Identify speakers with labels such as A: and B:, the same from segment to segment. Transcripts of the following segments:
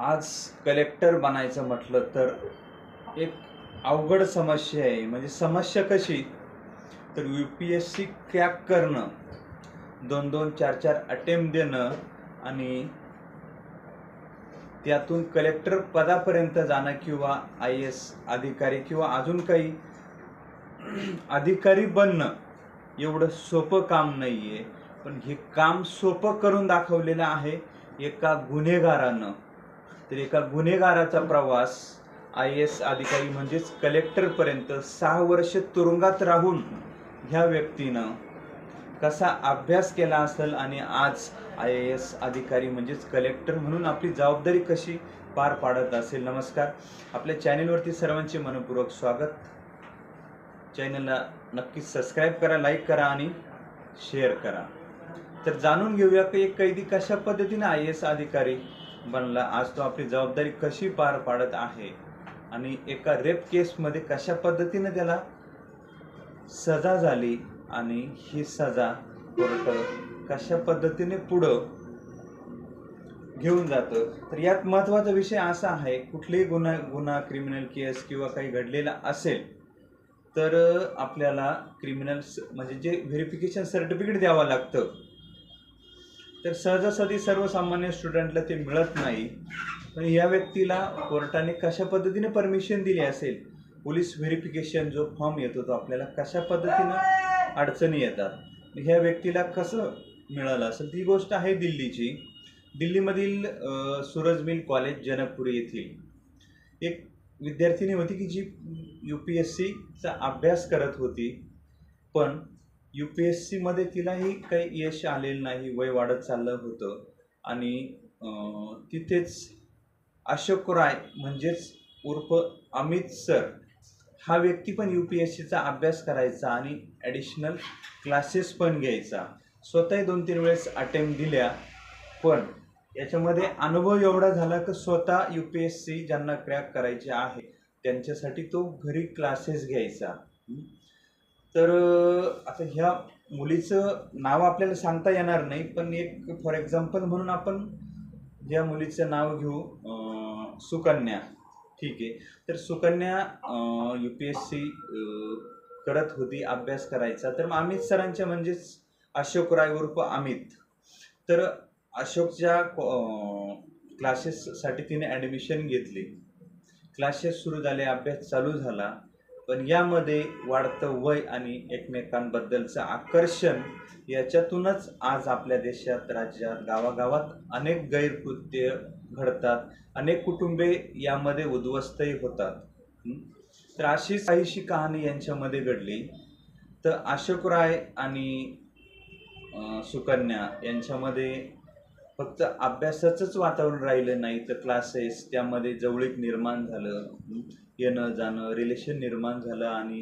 A: आज कलेक्टर बनायचं म्हटलं तर एक अवघड समस्या आहे. म्हणजे समस्या कशी? तर U P S C crack करणं दोन दोन चार चार अटेम्प्ट देणं आणि त्यातून कलेक्टर पदापर्यंत जाणं किंवा आय एस अधिकारी किंवा अजून काही अधिकारी बनणं एवढं सोपं काम नाही आहे पण हे काम सोपं करून दाखवलेलं आहे एका गुन्हेगारानं. तर एका गुन्हेगाराचा प्रवास आय एस अधिकारी म्हणजेच कलेक्टरपर्यंत सहा वर्ष तुरुंगात राहून ह्या व्यक्तीनं कसा अभ्यास केला असेल आणि आज आय ए एस अधिकारी म्हणजेच कलेक्टर म्हणून आपली जबाबदारी कशी पार पाडत असेल? नमस्कार. आपल्या चॅनेलवरती सर्वांचे मनपूर्वक स्वागत. चॅनलला नक्कीच सबस्क्राईब करा लाईक करा आणि शेअर करा. तर जाणून घेऊया की एक कैदी कशा पद्धतीने आय एस अधिकारी बनला. आज तो आपली जबाबदारी कशी पार पाडत आहे आणि एका रेप केसमध्ये कशा पद्धतीने त्याला सजा झाली आणि ही सजा कोर्ट कशा पद्धतीने पुढं घेऊन जातं? तर यात महत्त्वाचा विषय असा आहे कुठलेही गुन्हा गुन्हा क्रिमिनल केस किंवा काही घडलेला असेल तर आपल्याला क्रिमिनल म्हणजे जे व्हेरिफिकेशन सर्टिफिकेट द्यावं लागतं तर सहजासहजी सर्वसामान्य स्टुडंटला ते मिळत नाही. पण या व्यक्तीला कोर्टाने कशा पद्धतीने परमिशन दिली असेल? पोलीस व्हेरिफिकेशन जो फॉर्म येतो तो आपल्याला कशा पद्धतीनं अडचणी येतात? ह्या व्यक्तीला कसं मिळालं असेल? ती गोष्ट आहे दिल्लीची. दिल्लीमधील सूरज मिल कॉलेज जनकपूर येथील. एक विद्यार्थिनी होती की जी यू पी एस सीचा अभ्यास करत होती. पण यू पी एस सीमध्ये तिलाही काही यश आलेलं नाही वय वाढत चाललं होतं. आणि तिथेच अशोक राय म्हणजेच उर्फ अमित सर हा व्यक्ती पण यू पी एस सीचा अभ्यास करायचा आणि ॲडिशनल क्लासेस पण घ्यायचा. स्वतःही दोन तीन वेळेस अटेम्प्ट दिल्या पण याच्यामध्ये अनुभव एवढा झाला की स्वतः यू पी एस सी ज्यांना क्रॅक करायचे आहे त्यांच्यासाठी तो घरी क्लासेस घ्यायचा. तर आता ह्या मुलीचं नाव आपल्याला सांगता येणार नाही पण एक फॉर एक्झाम्पल म्हणून आपण या मुलीचं नाव घेऊ सुकन्या. ठीक आहे. तर Sukanya U P S C करत होती अभ्यास करायचा. तर मग अमित सरांच्या म्हणजेच अशोक राय उर्फ अमित. तर अशोकच्या क्लासेससाठी तिने ॲडमिशन घेतली. क्लासेस सुरू झाले अभ्यास चालू झाला. पण यामध्ये वाढतं वय आणि एकमेकांबद्दलचं आकर्षण याच्यातूनच आज आपल्या देशात राज्यात गावागावात अनेक गैरकृत्य घडतात. अनेक कुटुंबे यामध्ये उद्ध्वस्तही होतात. तर अशीच काहीशी कहाणी यांच्यामध्ये घडली. तर अशोक राय आणि सुकन्या यांच्यामध्ये फक्त अभ्यासाचंच वातावरण राहिलं नाही तर क्लासेस त्यामध्ये जवळीक निर्माण झालं येणं जाणं रिलेशन निर्माण झालं आणि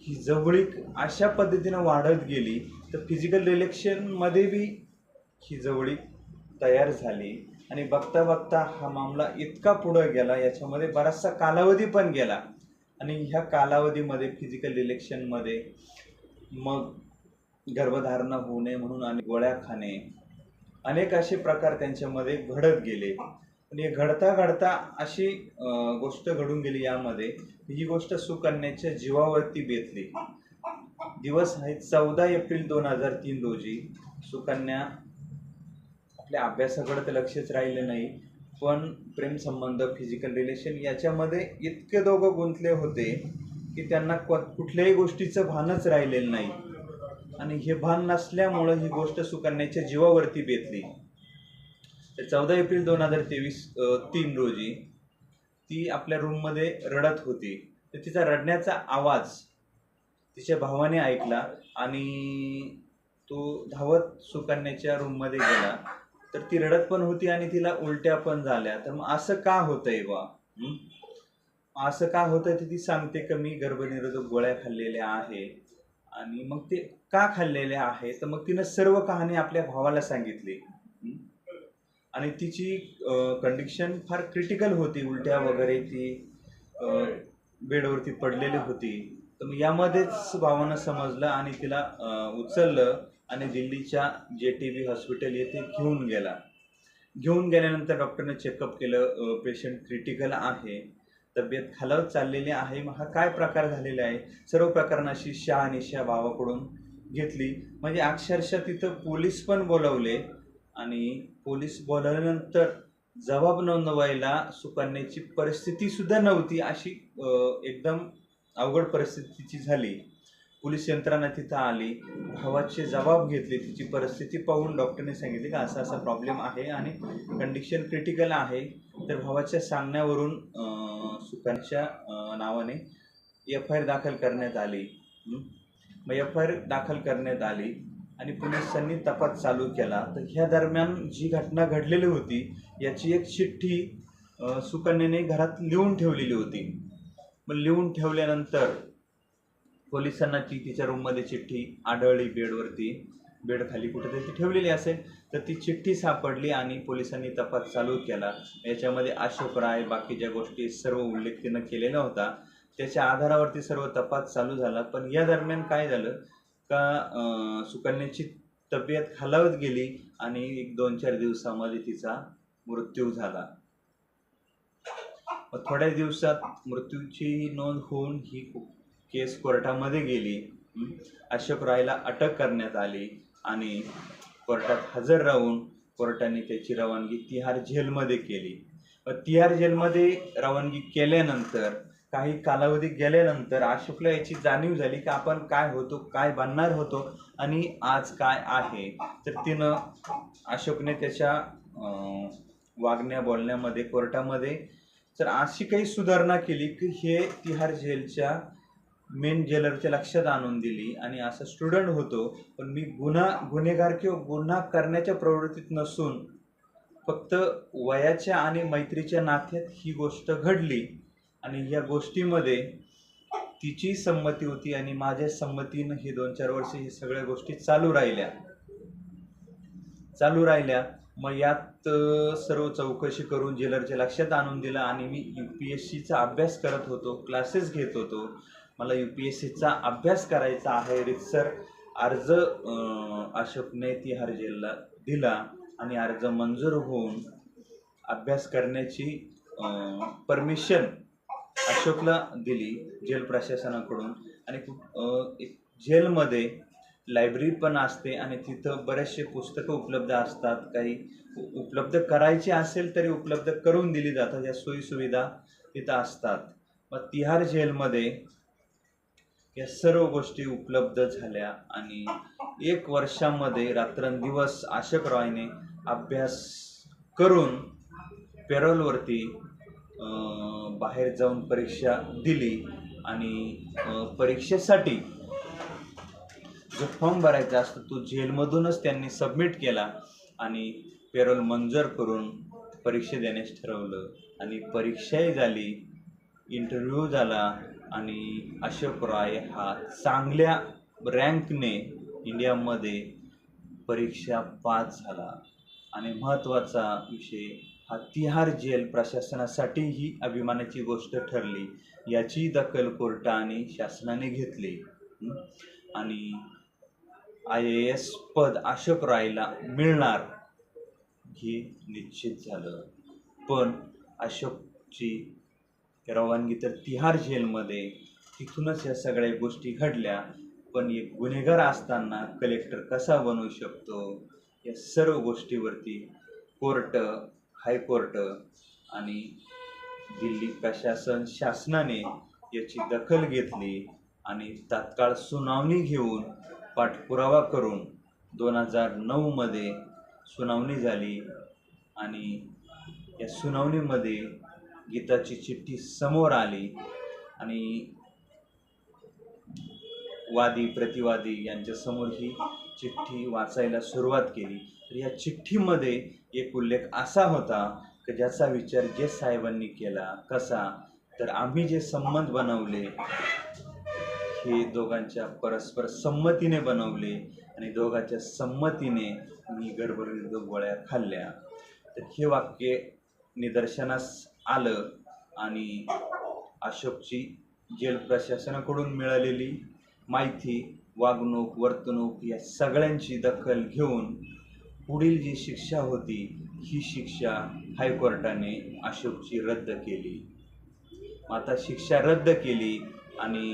A: ही जवळीक अशा पद्धतीनं वाढत गेली तर फिजिकल रिलेक्शनमध्ये बी ही जवळीक तयार झाली. आणि बघता बघता हा मामला इतका पुढं गेला याच्यामध्ये बराचसा कालावधी पण गेला. आणि ह्या कालावधीमध्ये फिजिकल रिलेक्शनमध्ये मग गर्भधारणा होऊ नये म्हणून आणि गोळ्या खाणे अनेक असे प्रकार त्यांच्यामध्ये घडत गेले. आणि घडता घडता अशी गोष्ट घडून गेली यामध्ये. ही गोष्ट सुकन्याच्या जीवावरती बेतली. दिवस आहे चौदा एप्रिल दोन हजार तीन रोजी. सुकन्या आपल्या अभ्यासाकडे तर लक्षच राहिलं नाही पण प्रेमसंबंध फिजिकल रिलेशन याच्यामध्ये इतके दोघं गुंतले होते की त्यांना को- कुठल्याही गोष्टीचं भानच राहिलेलं नाही. आणि हे भान नसल्यामुळं ही गोष्ट सुकन्याच्या जीवावरती बेतली. तर चौदा एप्रिल दोन हजार तेवीस तीन रोजी ती आपल्या रूममध्ये रडत होती. तर तिचा रडण्याचा आवाज तिच्या भावाने ऐकला आणि तो धावत सुकन्याच्या रूममध्ये गेला. तर ती रडत पण होती आणि तिला उलट्या पण झाल्या. तर मग असं का होतंय बा? असं का होतंय तर ती सांगते की मी गर्भनिरोधक गोळ्या खाल्लेल्या आहे. आणि मग ते का खाल्लेले आहे? तर मग तिनं सर्व कहाणी आपल्या भावाला सांगितली. आणि तिची कंडिशन फार क्रिटिकल होती. उलट्या वगैरे ती बेडवरती पडलेली होती. तर मग यामध्येच भावानं समजलं आणि तिला उचललं आणि दिल्लीच्या जे टी बी हॉस्पिटल येथे घेऊन गेला. घेऊन गेल्यानंतर डॉक्टरने चेकअप केलं पेशंट क्रिटिकल आहे. तब्येत खालावत चाललेली आहे. मग हा काय प्रकार झालेला आहे? सर्व प्रकरणाशी शहानिशा भावाकडून घेतली. म्हणजे अक्षरशः तिथं पोलीस पण बोलवले आणि पोलीस बोलवल्यानंतर जबाब नोंदवायला सुकन्याची परिस्थितीसुद्धा नव्हती अशी एकदम अवघड परिस्थितीची झाली. पोलीस यंत्रणा तिथं आली. भावाचे जबाब घेतले. तिची परिस्थिती पाहून डॉक्टरने सांगितले की असा असा प्रॉब्लेम आहे आणि कंडिशन क्रिटिकल आहे. तर भावाच्या सांगण्यावरून अं, नावाने एफ आय आर दाखल करण्यात आली. मग एफ आय आर दाखल करण्यात आली आणि पोलिसांनी तपास चालू केला. तर ह्या दरम्यान जी घटना घडलेली होती याची एक चिठ्ठी सुकन्याने घरात लिहून ठेवलेली होती. मग लिहून ठेवल्यानंतर पोलिसांना ती तिच्या रूममध्ये चिठ्ठी आढळली बेडवरती. बेड खाली कुठेतरी ती ठेवलेली असेल तर ती चिठ्ठी सापडली आणि पोलिसांनी तपास चालू केला. याच्यामध्ये अशोक राय बाकीच्या गोष्टी सर्व उल्लेख तिनं केलेला होता त्याच्या आधारावरती सर्व तपास चालू झाला. पण या दरम्यान काय झालं का सुकन्याची तब्येत खालावत गेली आणि एक दोन चार दिवसामध्ये तिचा मृत्यू झाला. थोड्या दिवसात मृत्यूची नोंद होऊन ही केस कोर्टामध्ये गेली. अशोक रायला अटक करण्यात आली. आणि कोर्टात हजर राहून कोर्टाने त्याची रवानगी तिहार जेलमध्ये केली. व तिहार जेलमध्ये रवानगी केल्यानंतर काही कालावधी गेल्यानंतर अशोकला याची जाणीव झाली की आपण काय होतो काय बनणार होतो आणि आज काय आहे. तर तिनं अशोकने त्याच्या वागण्या बोलण्यामध्ये कोर्टामध्ये तर अशी काही सुधारणा केली की हे तिहार जेलच्या मेन जेलरच्या लक्षात आणून दिली आणि असं स्टुडंट होतो. पण मी गुन्हा गुन्हेगार किंवा गुन्हा करण्याच्या प्रवृत्तीत नसून फक्त वयाच्या आणि मैत्रीच्या नात्यात ही गोष्ट घडली. आणि या गोष्टीमध्ये तिची संमती होती आणि माझ्या संमतीनं हे दोन चार वर्ष ही सगळ्या गोष्टी चालू राहिल्या. चालू राहिल्या. मग यात सर्व चौकशी करून जेलरच्या लक्षात आणून दिलं आणि मी यू पी एस सीचा अभ्यास करत होतो क्लासेस घेत होतो. मला यू पी एस सीचा अभ्यास करायचा आहे. रितसर अर्ज अशोकने तिहार जेलला दिला आणि अर्ज मंजूर होऊन अभ्यास करण्याची परमिशन अशोकला दिली जेल प्रशासनाकडून. आणि एक जेलमध्ये लायब्ररी पण असते आणि तिथं बरेचसे पुस्तकं उपलब्ध असतात. काही उपलब्ध करायची असेल तरी उपलब्ध करून दिली जातात. या सोयीसुविधा तिथं असतात. मग तिहार जेलमध्ये या सर्व गोष्टी उपलब्ध झाल्या आणि एक वर्षामध्ये रात्रंदिवस आशक रॉयने अभ्यास करून पेरोलवरती बाहेर जाऊन परीक्षा दिली आणि परीक्षेसाठी जो फॉर्म भरायचा असतो तो जेलमधूनच त्यांनी सबमिट केला आणि पेरोल मंजूर करून परीक्षा देण्यास ठरवलं. आणि परीक्षाही झाली इंटरव्ह्यू झाला. आणि अशोक राय हा चांगल्या रँकने इंडियामध्ये परीक्षा पास झाला. आणि महत्त्वाचा विषय हा तिहार जेल प्रशासनासाठी ही अभिमानाची गोष्ट ठरली. याची दखल कोर्टाने शासनाने घेतली. आणि आय ए एस पद अशोक रायला मिळणार हे निश्चित झालं. पण अशोकची रवानगी तर तिहार जेलमध्ये तिथूनच या सगळ्या गोष्टी घडल्या पण एक गुन्हेगार असताना कलेक्टर कसा बनवू शकतो? या सर्व गोष्टीवरती कोर्ट हायकोर्ट आणि दिल्ली प्रशासन शासनाने याची दखल घेतली आणि तात्काळ सुनावणी घेऊन पाठपुरावा करून दोन हजार नऊमध्ये सुनावणी झाली आणि या सुनावणीमध्ये गीताची चिठ्ठी समोर आली आणि वादी प्रतिवादी यांच्यासमोर ही चिठ्ठी वाचायला सुरुवात केली. तर या चिठ्ठीमध्ये एक उल्लेख असा होता की ज्याचा विचार जे साहेबांनी केला कसा तर आम्ही जे संबंध बनवले हे दोघांच्या परस्पर संमतीने बनवले आणि दोघांच्या संमतीने मी गडबडीत गोळ्या खाल्ल्या. तर हे वाक्य निदर्शनास आलं आणि अशोकची जेल प्रशासनाकडून मिळालेली माहिती वागणूक वर्तणूक या सगळ्यांची दखल घेऊन पुढील जी शिक्षा होती ही शिक्षा हायकोर्टाने अशोकची रद्द केली. मग आता शिक्षा रद्द केली आणि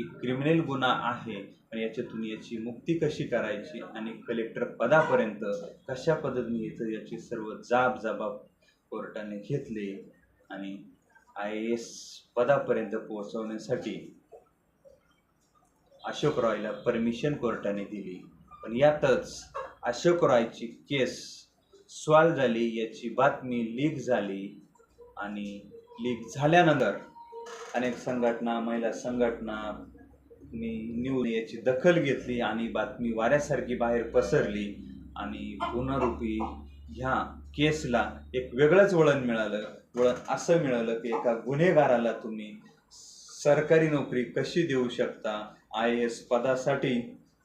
A: एक क्रिमिनल गुन्हा आहे आणि याच्यातून याची मुक्ती कशी करायची आणि कलेक्टर पदापर्यंत कशा पद्धतीने येतं याची सर्व जाब जबाब कोर्टाने घेतले आणि आय ए एस पदापर्यंत पोहोचवण्यासाठी अशोक रॉयला परमिशन कोर्टाने दिली. पण यातच अशोक रॉयची केस सॉल्व झाली याची बातमी लीक झाली आणि लीक झाल्यानंतर अनेक संघटना महिला संघटना न्यू न्यूज याची दखल घेतली आणि बातमी वाऱ्यासारखी बाहेर पसरली आणि पुनरुपी ह्या केसला एक वेगळंच वळण मिळालं. वळण असं मिळालं की एका गुन्हेगाराला तुम्ही सरकारी नोकरी कशी देऊ शकता? आय एस पदासाठी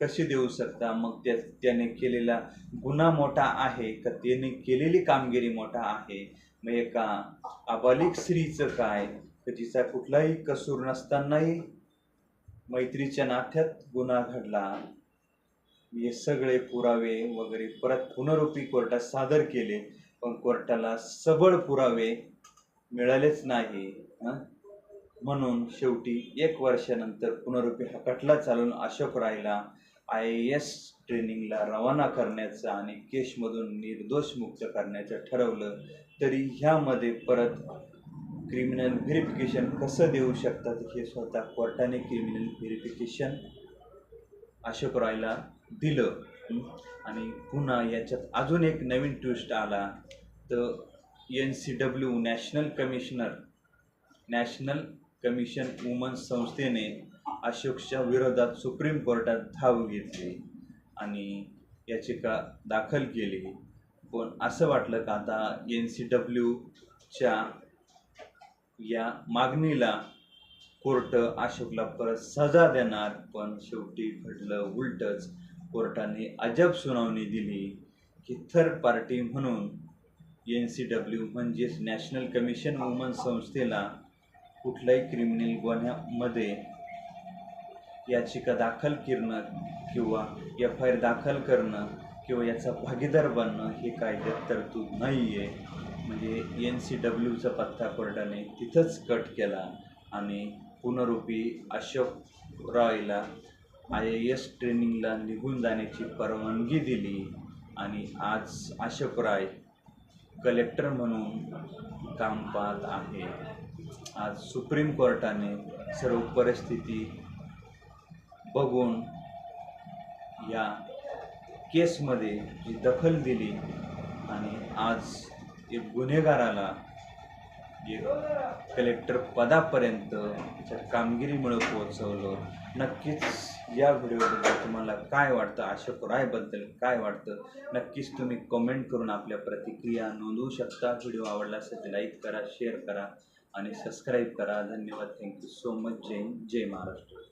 A: कशी देऊ शकता? मग त्या त्याने केलेला गुन्हा मोठा आहे का? त्याने केलेली कामगिरी मोठा आहे? मग एका अबालिक स्त्रीचं काय? तर जिचा कुठलाही कसूर नसतानाही मैत्रीच्या नात्यात गुन्हा घडला. हे सगळे पुरावे वगैरे परत पुनरुपी कोर्टात सादर केले. पण कोर्टाला सबळ पुरावे मिळालेच नाही म्हणून शेवटी एक वर्षानंतर पुनरुपी हा चालून अशोक रायला आय एस ट्रेनिंगला रवाना करण्याचं आणि केशमधून निर्दोष मुक्त करण्याचं ठरवलं तरी ह्यामध्ये परत क्रिमिनल व्हेरिफिकेशन कसं देऊ शकतात हे स्वतः कोर्टाने क्रिमिनल व्हेरिफिकेशन अशोक रायला दिलं. आणि पुन्हा याच्यात अजून एक नवीन ट्विस्ट आला. तर N C W national commissioner national commission woman संस्थेने अशोकच्या विरोधात सुप्रीम कोर्टात धाव घेतली आणि याचिका दाखल केली. पण असं वाटलं का आता एन सी डब्ल्यूच्या या मागणीला कोर्ट अशोकला परत सजा देणार पण शेवटी घडलं उलटच. कोर्टाने अजब सुनावणी दिली की थर्ड पार्टी म्हणून एन सी डब्ल्यू म्हणजेच नॅशनल कमिशन वुमन संस्थेला कुठल्याही क्रिमिनल गुन्ह्यामध्ये याचिका दाखल करणं किंवा एफ आय आर दाखल करणं किंवा याचा भागीदार बनणं हे कायद्यात तरतूद नाही आहे म्हणजे एन सी डब्ल्यूचा पत्ता कोर्टाने तिथंच कट केला आणि पुनरुपी अशोक रॉयला आय ए एस ट्रेनिंगला निघून जाण्याची परवानगी दिली आणि आज अशोक राय कलेक्टर म्हणून काम पाहत आहे. आज सुप्रीम कोर्टाने सर्व परिस्थिती बघून या केसमध्ये जी दखल दिली आणि आज एक गुन्हेगाराला कलेक्टर पदापर्यंत त्याच्या कामगिरीमुळे पोहोचवलं. नक्कीच या व्हिडिओबद्दल तुम्हाला काय वाटतं? अशोक रायबद्दल काय वाटतं? नक्कीच तुम्ही कमेंट करून आपल्या प्रतिक्रिया नोंदवू शकता. व्हिडिओ आवडला असेल तर लाईक करा शेअर करा आणि सबस्क्राईब करा. धन्यवाद. थँक्यू सो मच जय जय महाराष्ट्र.